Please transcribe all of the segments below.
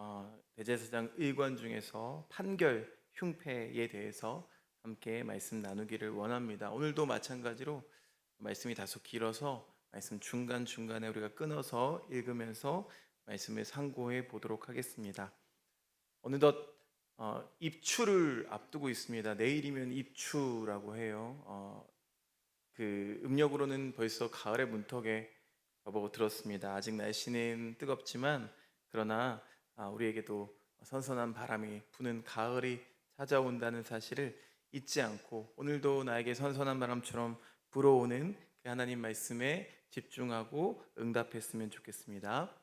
어, 대제사장 의관 중에서 판결 흉패에 대해서 함께 말씀 나누기를 원합니다. 오늘도 마찬가지로 말씀이 다소 길어서 말씀 중간 중간에 우리가 끊어서 읽으면서 말씀을 상고해 보도록 하겠습니다. 어느덧 어, 입추를 앞두고 있습니다. 내일이면 입추라고 해요. 어, 그 음력으로는 벌써 가을의 문턱에 접어 들었습니다. 아직 날씨는 뜨겁지만 그러나 아, 우리에게도 선선한 바람이 부는 가을이 찾아온다는 사실을 잊지 않고 오늘도 나에게 선선한 바람처럼 불어오는 그 하나님 말씀에 집중하고 응답했으면 좋겠습니다.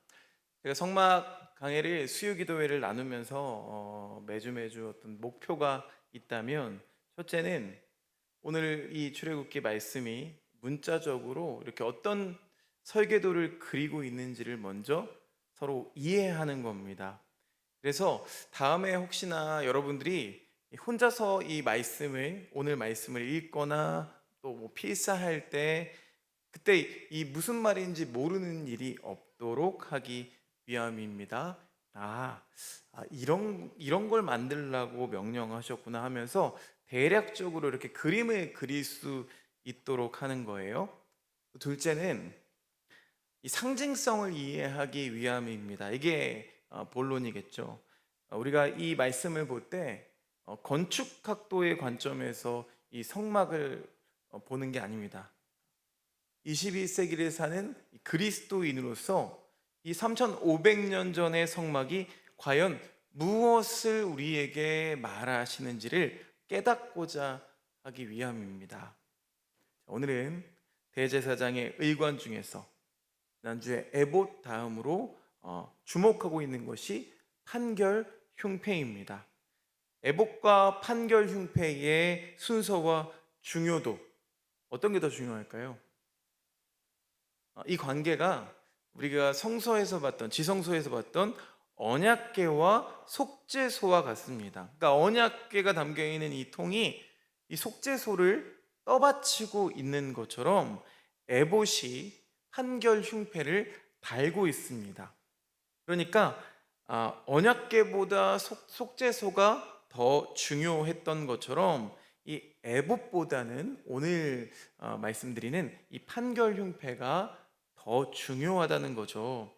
제가 성막 강해를 수요 기도회를 나누면서 어, 매주 매주 어떤 목표가 있다면 첫째는 오늘 이 출애굽기 말씀이 문자적으로 이렇게 어떤 설계도를 그리고 있는지를 먼저 서로 이해하는 겁니다. 그래서 다음에 혹시나 여러분들이 혼자서 이 말씀을 오늘 말씀을 읽거나 또 뭐 필사할 때 그때 이 무슨 말인지 모르는 일이 없도록 하기 위함입니다. 아, 아, 이런 이런 걸 만들라고 명령하셨구나 하면서 대략적으로 이렇게 그림을 그릴 수 있도록 하는 거예요. 둘째는 이 상징성을 이해하기 위함입니다. 이게 어, 본론이겠죠. 어, 우리가 이 말씀을 볼때 어, 건축학도의 관점에서 이 성막을 어, 보는 게 아닙니다. 21세기를 사는 이 그리스도인으로서 이 3,500년 전의 성막이 과연 무엇을 우리에게 말하시는지를 깨닫고자 하기 위함입니다. 오늘은 대제사장의 의관 중에서 지난주에 에봇 다음으로 어, 주목하고 있는 것이 판결 흉패입니다. 에봇과 판결 흉패의 순서와 중요도 어떤 게 더 중요할까요? 어, 이 관계가 우리가 성서에서 봤던 지성소에서 봤던 언약궤와 속죄소와 같습니다. 그러니까 언약궤가 담겨 있는 이 통이 이 속죄소를 떠받치고 있는 것처럼 에봇이 판결 흉패를 달고 있습니다. 그러니까 아, 언약궤보다 속, 속죄소가 더 중요했던 것처럼 이 에봇보다는 오늘 어, 말씀드리는 이 판결 흉패가 더 중요하다는 거죠.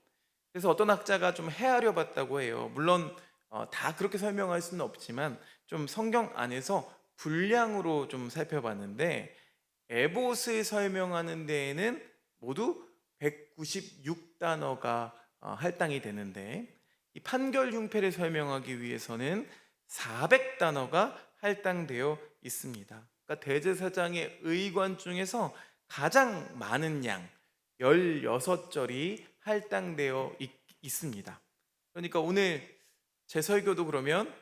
그래서 어떤 학자가 좀 헤아려 봤다고 해요. 물론 어, 다 그렇게 설명할 수는 없지만 좀 성경 안에서 분량으로 좀 살펴봤는데 에봇을 설명하는 데에는 모두 196단어가 어, 할당이 되는데 이 판결 흉패를 설명하기 위해서는 400단어가 할당되어 있습니다. 그러니까 대제사장의 의관 중에서 가장 많은 양 16절이 할당되어 있, 있습니다. 그러니까 오늘 제 설교도 그러면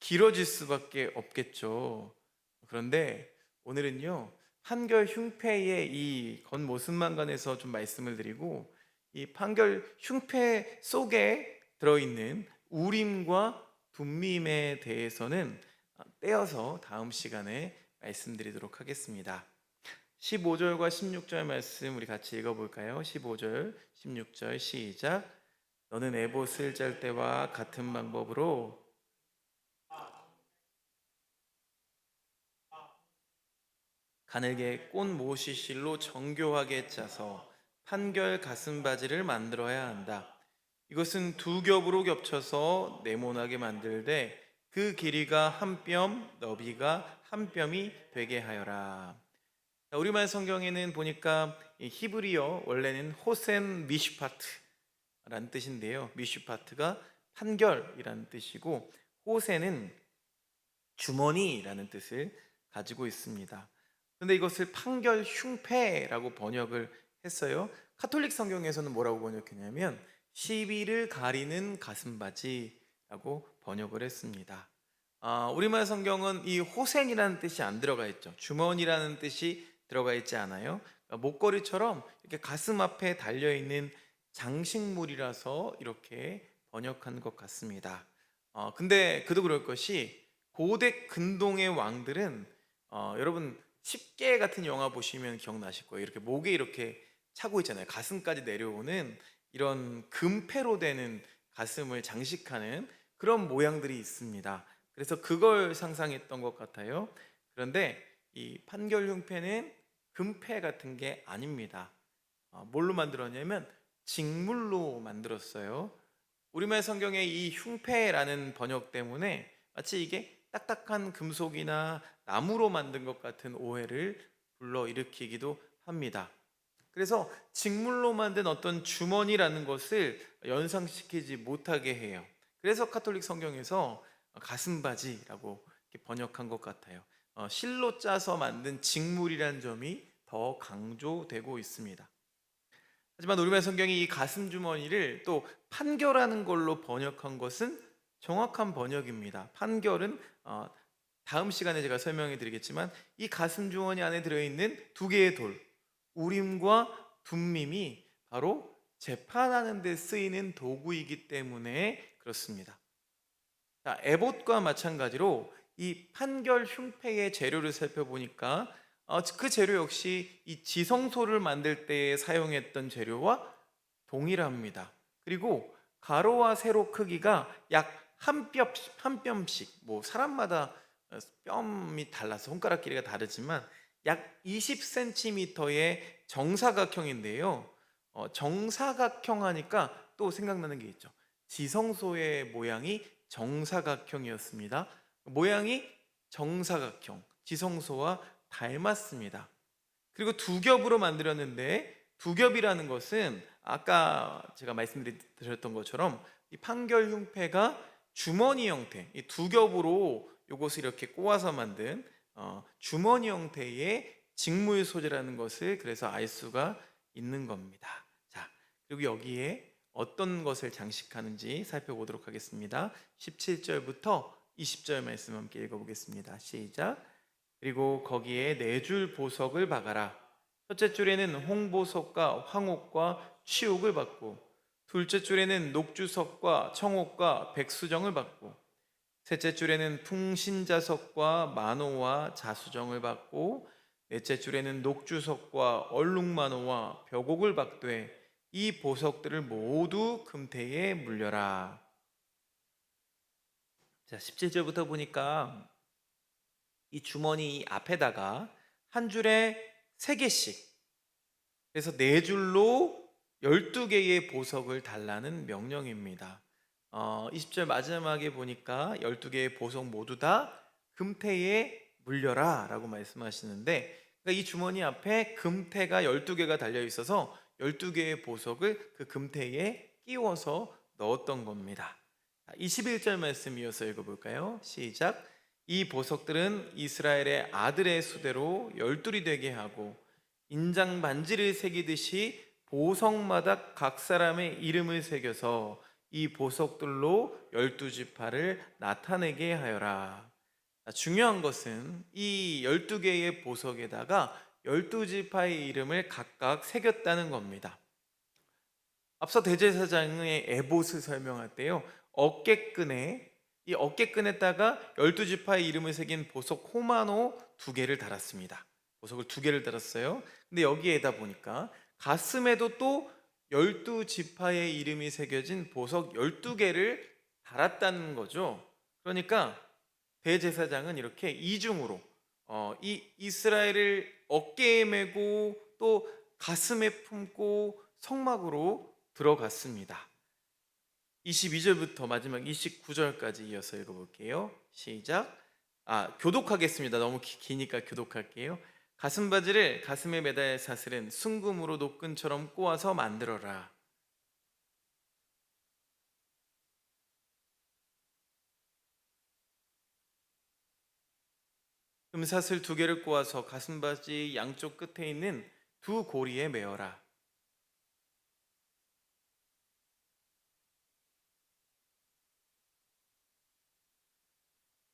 길어질 수밖에 없겠죠. 그런데 오늘은요, 판결 흉패의 이 겉모습만 관해서 좀 말씀을 드리고, 이 판결 흉패 속에 들어있는 우림과 둠밈에 대해서는 떼어서 다음 시간에 말씀드리도록 하겠습니다. 15절과 16절 말씀 우리 같이 읽어볼까요? 15절, 16절 시작. 너는 에봇을 짤 때와 같은 방법으로 가늘게 꽃 모시실로 정교하게 짜서 판결 가슴 바지를 만들어야 한다. 이것은 두 겹으로 겹쳐서 네모나게 만들되 그 길이가 한 뼘, 너비가 한 뼘이 되게 하여라. 우리말 성경에는 보니까 히브리어 원래는 호센 미슈파트라는 뜻인데요. 미슈파트가 판결이라는 뜻이고 호세는 주머니라는 뜻을 가지고 있습니다. 그런데 이것을 판결 흉패라고 번역을 했어요. 카톨릭 성경에서는 뭐라고 번역했냐면 시비를 가리는 가슴바지라고 번역을 했습니다. 아, 우리말 성경은 이 호생이라는 뜻이 안 들어가 있죠. 주머니라는 뜻이 들어가 있지 않아요. 그러니까 목걸이처럼 이렇게 가슴 앞에 달려 있는 장식물이라서 이렇게 번역한 것 같습니다. 어, 근데 그도 그럴 것이 고대 근동의 왕들은 어, 여러분 10개 같은 영화 보시면 기억나실 거예요. 이렇게 목에 이렇게 차고 있잖아요. 가슴까지 내려오는 이런 금패로 되는 가슴을 장식하는 그런 모양들이 있습니다. 그래서 그걸 상상했던 것 같아요. 그런데 이 판결 흉패는 금패 같은 게 아닙니다. 어, 뭘로 만들었냐면 직물로 만들었어요. 우리말 성경에 이 흉패라는 번역 때문에 마치 이게 딱딱한 금속이나 나무로 만든 것 같은 오해를 불러 일으키기도 합니다. 그래서 직물로 만든 어떤 주머니라는 것을 연상시키지 못하게 해요. 그래서 카톨릭 성경에서 가슴바지라고 번역한 것 같아요. 어, 실로 짜서 만든 직물이란 점이 더 강조되고 있습니다. 하지만 우리말 성경이 이 가슴 주머니를 또 판결하는 걸로 번역한 것은 정확한 번역입니다. 판결은 어, 다음 시간에 제가 설명해 드리겠지만 이 가슴 주머니 안에 들어있는 두 개의 돌, 우림과 둠밈이 바로 재판하는 데 쓰이는 도구이기 때문에 그렇습니다. 자, 에봇과 마찬가지로 이 판결 흉패의 재료를 살펴보니까 어, 그 재료 역시 이 지성소를 만들 때 사용했던 재료와 동일합니다. 그리고 가로와 세로 크기가 약 한뼘한 뼘씩 뭐 사람마다 어, 뼘이 달라서 손가락 길이가 다르지만 약 20cm의 정사각형인데요. 어, 정사각형 하니까 또 생각나는 게 있죠. 지성소의 모양이 정사각형이었습니다. 모양이 정사각형, 지성소와 닮았습니다. 그리고 두 겹으로 만들었는데 두 겹이라는 것은 아까 제가 말씀드렸던 것처럼 이 판결 흉패가 주머니 형태, 이 두 겹으로 이것을 이렇게 꼬아서 만든 어, 주머니 형태의 직물 소재라는 것을 그래서 알 수가 있는 겁니다. 자, 그리고 여기에 어떤 것을 장식하는지 살펴보도록 하겠습니다. 17절부터 20절 말씀 함께 읽어보겠습니다. 시작. 그리고 거기에 네 줄 보석을 박아라. 첫째 줄에는 홍보석과 황옥과 취옥을 받고, 둘째 줄에는 녹주석과 청옥과 백수정을 받고, 셋째 줄에는 풍신자석과 만호와 자수정을 받고, 넷째 줄에는 녹주석과 얼룩만호와 벽옥을 받되 이 보석들을 모두 금태에 물려라. 자, 17절부터 보니까 이 주머니 앞에다가 한 줄에 세 개씩 그래서 네 줄로 12개의 보석을 달라는 명령입니다. 어, 20절 마지막에 보니까 12개의 보석 모두 다 금태에 물려라 라고 말씀하시는데 그러니까 이 주머니 앞에 금태가 12개가 달려 있어서 12개의 보석을 그 금태에 끼워서 넣었던 겁니다. 21절 말씀 이어서 읽어볼까요? 시작. 이 보석들은 이스라엘의 아들의 수대로 열둘이 되게 하고 인장 반지를 새기듯이 보석마다 각 사람의 이름을 새겨서 이 보석들로 열두 지파를 나타내게 하여라. 중요한 것은 이 열두 개의 보석에다가 열두 지파의 이름을 각각 새겼다는 겁니다. 앞서 대제사장의 에봇을 설명할 때요. 어깨끈에 이 어깨끈에다가 열두 지파의 이름을 새긴 보석 호마노 두 개를 달았습니다. 보석을 두 개를 달았어요. 근데 여기에다 보니까 가슴에도 또 열두 지파의 이름이 새겨진 보석 열두 개를 달았다는 거죠. 그러니까 대제사장은 이렇게 이중으로 어, 이 이스라엘을 어깨에 메고 또 가슴에 품고 성막으로 들어갔습니다. 22절부터 마지막 29절까지 이어서 읽어볼게요. 시작. 아, 교독하겠습니다. 너무 기, 니까 교독할게요. 가슴 바지를 가슴에 매달 사슬은 순금으로 노끈처럼 꼬아서 만들어라. 금사슬 두 개를 꼬아서 가슴 바지 양쪽 끝에 있는 두 고리에 메어라.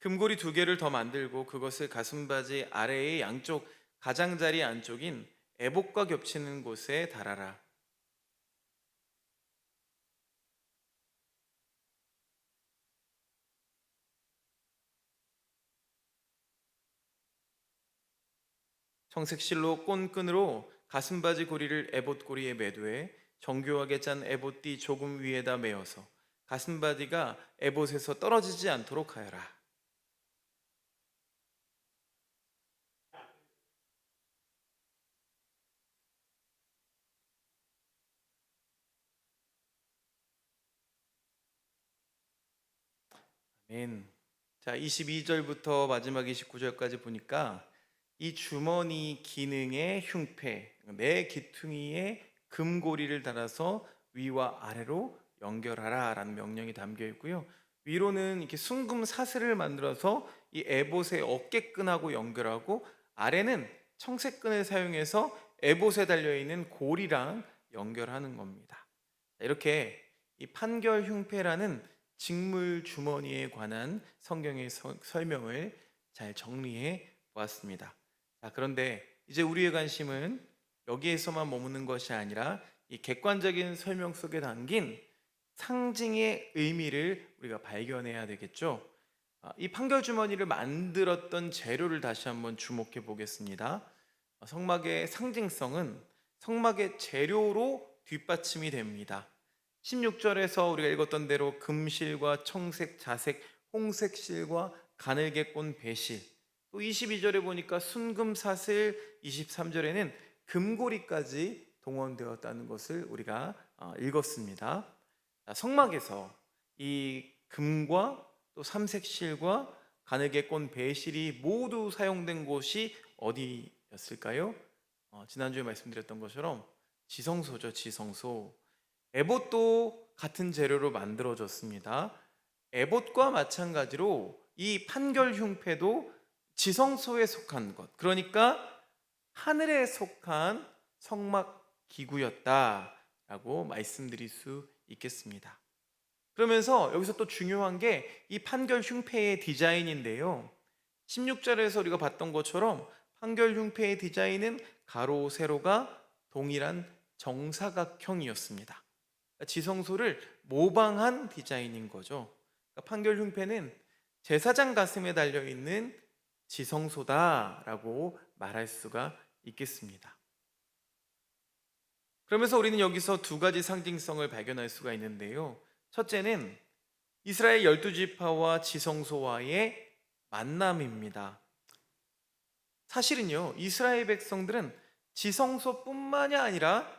금고리 두 개를 더 만들고 그것을 가슴바지 아래의 양쪽 가장자리 안쪽인 애복과 겹치는 곳에 달아라. 청색 실로 꼰끈으로 가슴바지 고리를 에봇 고리에 매두해 정교하게 짠 에봇띠 조금 위에다 메어서 가슴바디가 에봇에서 떨어지지 않도록 하여라. 아멘. 자, 22절부터 마지막 29절까지 보니까 이 주머니 기능의 흉패, 내 기퉁이에 금고리를 달아서 위와 아래로 연결하라라는 명령이 담겨 있고요. 위로는 이렇게 순금 사슬을 만들어서 이 에봇의 어깨끈하고 연결하고 아래는 청색끈을 사용해서 에봇에 달려 있는 고리랑 연결하는 겁니다. 자, 이렇게 이 판결 흉패라는 직물 주머니에 관한 성경의 서- 설명을 잘 정리해 보았습니다. 자, 그런데 이제 우리의 관심은 여기에서만 머무는 것이 아니라 이 객관적인 설명 속에 담긴 상징의 의미를 우리가 발견해야 되겠죠. 아, 이 판결 주머니를 만들었던 재료를 다시 한번 주목해 보겠습니다. 어, 성막의 상징성은 성막의 재료로 뒷받침이 됩니다. 16절에서 우리가 읽었던 대로 금실과 청색, 자색, 홍색 실과 가늘게 꼰 배실. 또 22절에 보니까 순금 사슬, 23절에는 금고리까지 동원되었다는 것을 우리가 어, 읽었습니다. 자, 성막에서 이 금과 또 삼색실과 가늘게 꼰 배실이 모두 사용된 곳이 어디였을까요? 어, 지난주에 말씀드렸던 것처럼 지성소죠, 지성소. 에봇도 같은 재료로 만들어졌습니다. 에봇과 마찬가지로 이 판결 흉패도 지성소에 속한 것, 그러니까 하늘에 속한 성막 기구였다라고 말씀드릴 수 있겠습니다. 그러면서 여기서 또 중요한 게 이 판결 흉패의 디자인인데요. 16절에서 우리가 봤던 것처럼 판결 흉패의 디자인은 가로 세로가 동일한 정사각형이었습니다. 지성소를 모방한 디자인인 거죠. 그러니까 판결 흉패는 제사장 가슴에 달려 있는 지성소다라고 말할 수가 있겠습니다. 그러면서 우리는 여기서 두 가지 상징성을 발견할 수가 있는데요. 첫째는 이스라엘 열두 지파와 지성소와의 만남입니다. 사실은요, 이스라엘 백성들은 지성소뿐만이 아니라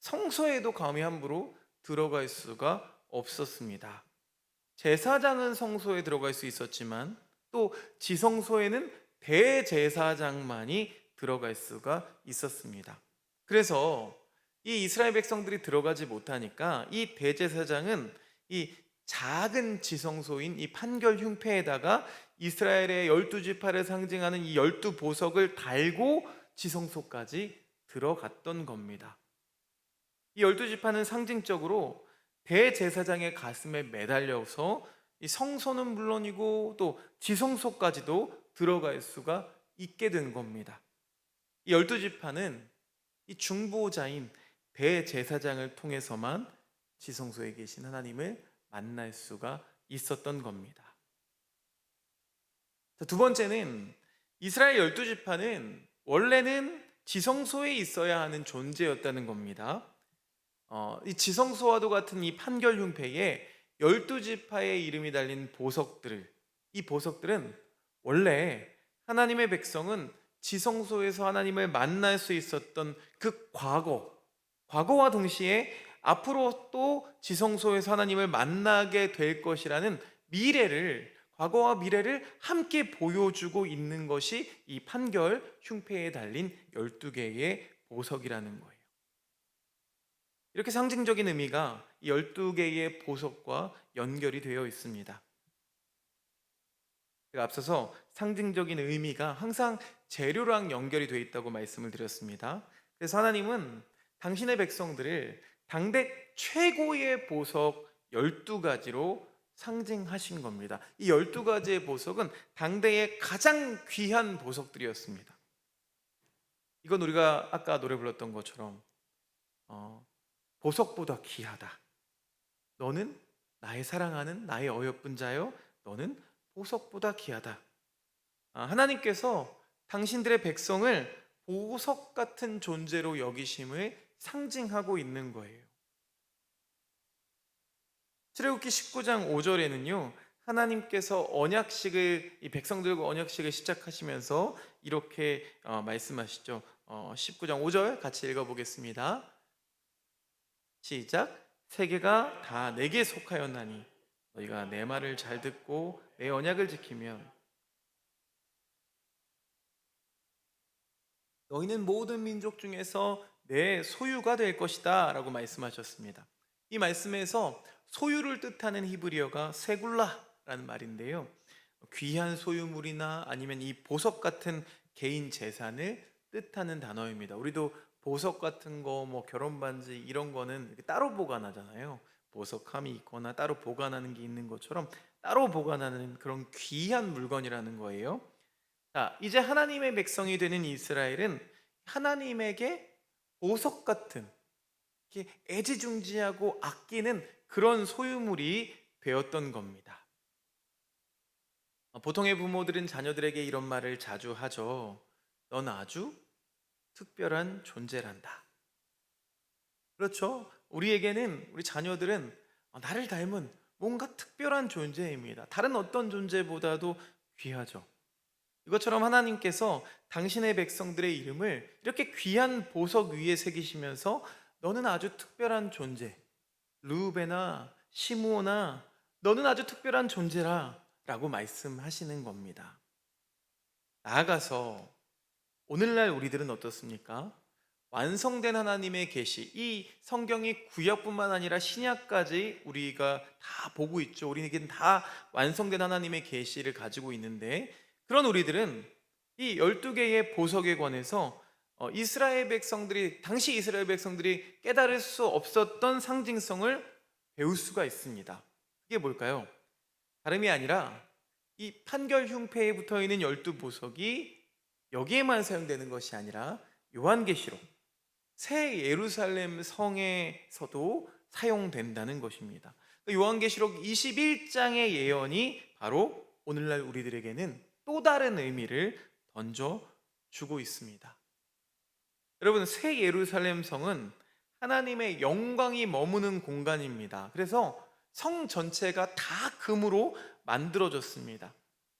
성소에도 감히 함부로 들어갈 수가 없었습니다. 제사장은 성소에 들어갈 수 있었지만 또 지성소에는 대제사장만이 들어갈 수가 있었습니다. 그래서 이 이스라엘 백성들이 들어가지 못하니까 이 대제사장은 이 작은 지성소인 이 판결 흉패에다가 이스라엘의 열두 지파를 상징하는 이 열두 보석을 달고 지성소까지 들어갔던 겁니다. 이 열두 지파는 상징적으로 대제사장의 가슴에 매달려서 이 성소는 물론이고 또 지성소까지도 들어갈 수가 있게 된 겁니다. 이 열두 지파는 이 중보자인 대제사장을 통해서만 지성소에 계신 하나님을 만날 수가 있었던 겁니다. 자, 두 번째는 이스라엘 열두 지파는 원래는 지성소에 있어야 하는 존재였다는 겁니다. 어, 이 지성소와도 같은 이 판결 흉패에 열두 지파의 이름이 달린 보석들을 이 보석들은 원래 하나님의 백성은 지성소에서 하나님을 만날 수 있었던 그 과거, 과거와 동시에 앞으로 또 지성소에서 하나님을 만나게 될 것이라는 미래를 과거와 미래를 함께 보여주고 있는 것이 이 판결 흉패에 달린 12개의 보석이라는 거예요. 이렇게 상징적인 의미가 12개의 보석과 연결이 되어 있습니다. 앞서서 상징적인 의미가 항상 재료랑 연결이 되어 있다고 말씀을 드렸습니다. 그래서 하나님은 당신의 백성들을 당대 최고의 보석 12가지로 상징하신 겁니다. 이 12가지의 보석은 당대의 가장 귀한 보석들이었습니다. 이건 우리가 아까 노래 불렀던 것처럼 어, 보석보다 귀하다. 너는 나의 사랑하는 나의 어여쁜 자요. 너는 보석보다 귀하다. 아, 하나님께서 당신들의 백성을 보석 같은 존재로 여기심을 상징하고 있는 거예요. 출애굽기 19장 5절에는요. 하나님께서 언약식을 이 백성들과 언약식을 시작하시면서 이렇게 어, 말씀하시죠. 어, 19장 5절 같이 읽어 보겠습니다. 시작. 세계가 다 내게 속하였나니 너희가 내 말을 잘 듣고 내 언약을 지키면 너희는 모든 민족 중에서 내 소유가 될 것이다 라고 말씀하셨습니다. 이 말씀에서 소유를 뜻하는 히브리어가 세굴라라는 말인데요. 귀한 소유물이나 아니면 이 보석 같은 개인 재산을 뜻하는 단어입니다. 우리도 보석 같은 거, 뭐 결혼 반지 이런 거는 따로 보관하잖아요. 보석함이 있거나 따로 보관하는 게 있는 것처럼 따로 보관하는 그런 귀한 물건이라는 거예요. 자, 이제 하나님의 백성이 되는 이스라엘은 하나님에게 보석 같은 이렇게 애지중지하고 아끼는 그런 소유물이 되었던 겁니다. 어, 보통의 부모들은 자녀들에게 이런 말을 자주 하죠. 넌 아주 특별한 존재란다. 그렇죠? 우리에게는 우리 자녀들은 어, 나를 닮은 뭔가 특별한 존재입니다. 다른 어떤 존재보다도 귀하죠. 이것처럼 하나님께서 당신의 백성들의 이름을 이렇게 귀한 보석 위에 새기시면서 너는 아주 특별한 존재. 루베나 시므오나 너는 아주 특별한 존재라 라고 말씀하시는 겁니다. 나아가서 오늘날 우리들은 어떻습니까? 완성된 하나님의 계시, 이 성경이 구약뿐만 아니라 신약까지 우리가 다 보고 있죠. 우리에게는 다 완성된 하나님의 계시를 가지고 있는데 그런 우리들은 이 12개의 보석에 관해서 어, 이스라엘 백성들이 당시 이스라엘 백성들이 깨달을 수 없었던 상징성을 배울 수가 있습니다. 그게 뭘까요? 다름이 아니라 이 판결 흉패에 붙어 있는 열두 보석이 여기에만 사용되는 것이 아니라 요한계시록 새 예루살렘 성에서도 사용된다는 것입니다. 요한계시록 21장의 예언이 바로 오늘날 우리들에게는 또 다른 의미를 던져 주고 있습니다. 여러분, 새 예루살렘 성은 하나님의 영광이 머무는 공간입니다. 그래서 성 전체가 다 금으로 만들어졌습니다.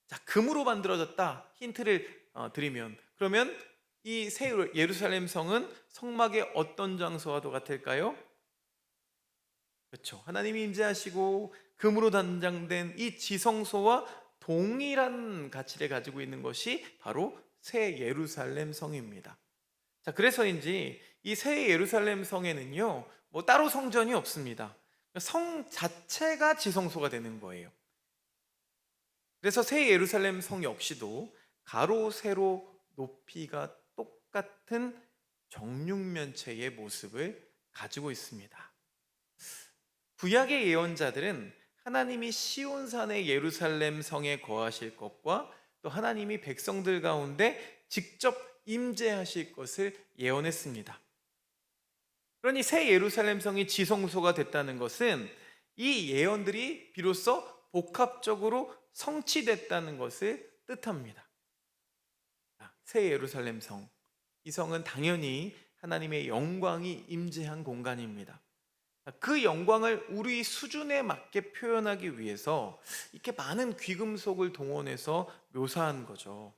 자, 금으로 만들어졌다. 힌트를 어, 드리면 그러면 이 새 예루살렘 성은 성막의 어떤 장소와도 같을까요? 그렇죠. 하나님이 임재하시고 금으로 단장된 이 지성소와 동일한 가치를 가지고 있는 것이 바로 새 예루살렘 성입니다. 자, 그래서인지 이 새 예루살렘 성에는요, 뭐 따로 성전이 없습니다. 성 자체가 지성소가 되는 거예요. 그래서 새 예루살렘 성 역시도 가로, 세로, 높이가 똑같은 정육면체의 모습을 가지고 있습니다. 구약의 예언자들은 하나님이 시온산의 예루살렘 성에 거하실 것과 또 하나님이 백성들 가운데 직접 임재하실 것을 예언했습니다. 그러니 새 예루살렘 성이 지성소가 됐다는 것은 이 예언들이 비로소 복합적으로 성취됐다는 것을 뜻합니다. 새 예루살렘 성. 이 성은 당연히 하나님의 영광이 임재한 공간입니다. 그 영광을 우리 수준에 맞게 표현하기 위해서 이렇게 많은 귀금속을 동원해서 묘사한 거죠.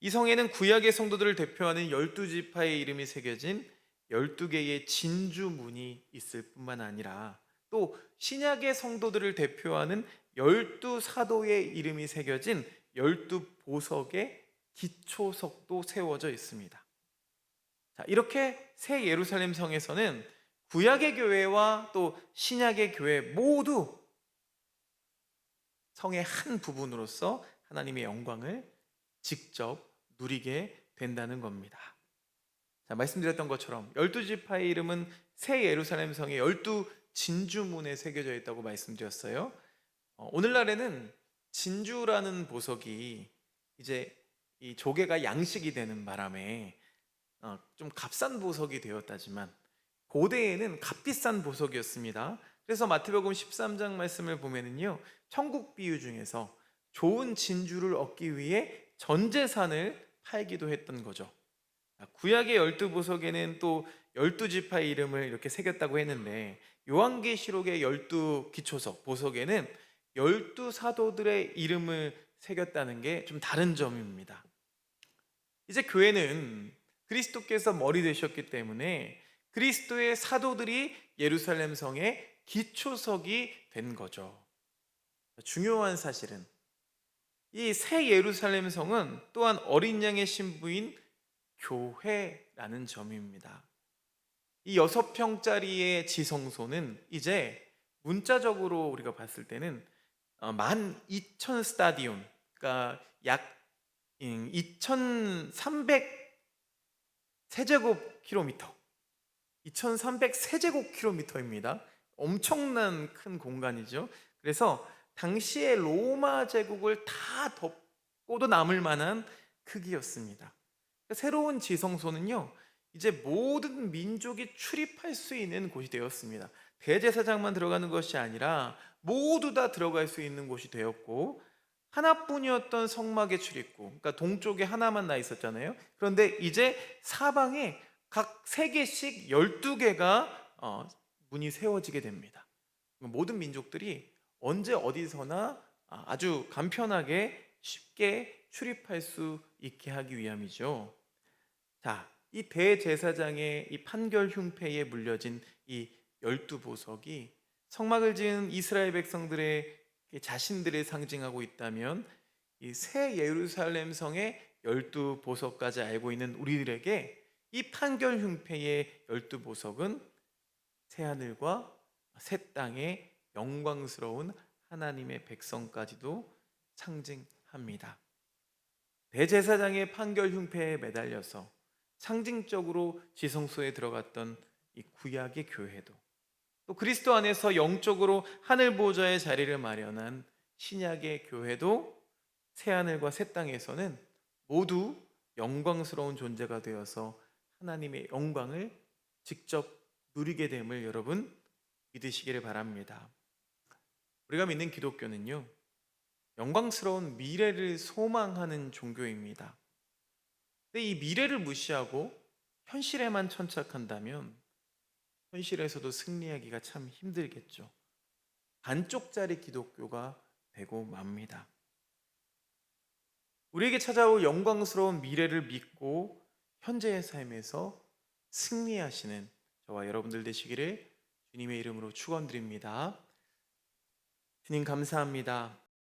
이 성에는 구약의 성도들을 대표하는 열두 지파의 이름이 새겨진 열두 개의 진주 문이 있을 뿐만 아니라 또 신약의 성도들을 대표하는 열두 사도의 이름이 새겨진 열두 보석의 기초석도 세워져 있습니다. 자, 이렇게 새 예루살렘 성에서는 구약의 교회와 또 신약의 교회 모두 성의 한 부분으로서 하나님의 영광을 직접 누리게 된다는 겁니다. 자, 말씀드렸던 것처럼 열두 지파의 이름은 새 예루살렘 성의 열두 진주문에 새겨져 있다고 말씀드렸어요. 어, 오늘날에는 진주라는 보석이 이제 이 조개가 양식이 되는 바람에 어, 좀 값싼 보석이 되었다지만 고대에는 값비싼 보석이었습니다. 그래서 마태복음 13장 말씀을 보면은요. 천국 비유 중에서 좋은 진주를 얻기 위해 전 재산을 팔기도 했던 거죠. 구약의 열두 보석에는 또 열두 지파의 이름을 이렇게 새겼다고 했는데 요한계시록의 열두 기초석 보석에는 열두 사도들의 이름을 새겼다는 게 좀 다른 점입니다. 이제 교회는 그리스도께서 머리 되셨기 때문에 그리스도의 사도들이 예루살렘 성의 기초석이 된 거죠. 중요한 사실은 이 새 예루살렘 성은 또한 어린 양의 신부인 교회라는 점입니다. 이 여섯 평짜리의 지성소는 이제 문자적으로 우리가 봤을 때는 어, 만 2천 스타디온, 그러니까 약 2,300 세제곱 킬로미터, 2,300 세제곱 킬로미터입니다. 엄청난 큰 공간이죠. 그래서 당시의 로마 제국을 다 덮고도 남을 만한 크기였습니다. 새로운 지성소는요, 이제 모든 민족이 출입할 수 있는 곳이 되었습니다. 대제사장만 들어가는 것이 아니라 모두 다 들어갈 수 있는 곳이 되었고 하나뿐이었던 성막의 출입구, 그러니까 동쪽에 하나만 나 있었잖아요. 그런데 이제 사방에 각 세 개씩 열두 개가 어, 문이 세워지게 됩니다. 모든 민족들이 언제 어디서나 아, 아주 간편하게 쉽게 출입할 수 있게 하기 위함이죠. 자, 이 대제사장의 이 판결 흉패에 물려진 이 열두 보석이 성막을 지은 이스라엘 백성들의 자신들을 상징하고 있다면 이 새 예루살렘 성의 열두 보석까지 알고 있는 우리들에게 이 판결 흉패의 열두 보석은 새 하늘과 새 땅의 영광스러운 하나님의 백성까지도 상징합니다. 대제사장의 판결 흉패에 매달려서 상징적으로 지성소에 들어갔던 이 구약의 교회도 또 그리스도 안에서 영적으로 하늘 보좌의 자리를 마련한 신약의 교회도 새 하늘과 새 땅에서는 모두 영광스러운 존재가 되어서 하나님의 영광을 직접 누리게 됨을 여러분 믿으시기를 바랍니다. 우리가 믿는 기독교는요, 영광스러운 미래를 소망하는 종교입니다. 근데 이 미래를 무시하고 현실에만 천착한다면 현실에서도 승리하기가 참 힘들겠죠. 반쪽짜리 기독교가 되고 맙니다. 우리에게 찾아올 영광스러운 미래를 믿고 현재의 삶에서 승리하시는 저와 여러분들 되시기를 주님의 이름으로 축원드립니다. 주님 감사합니다.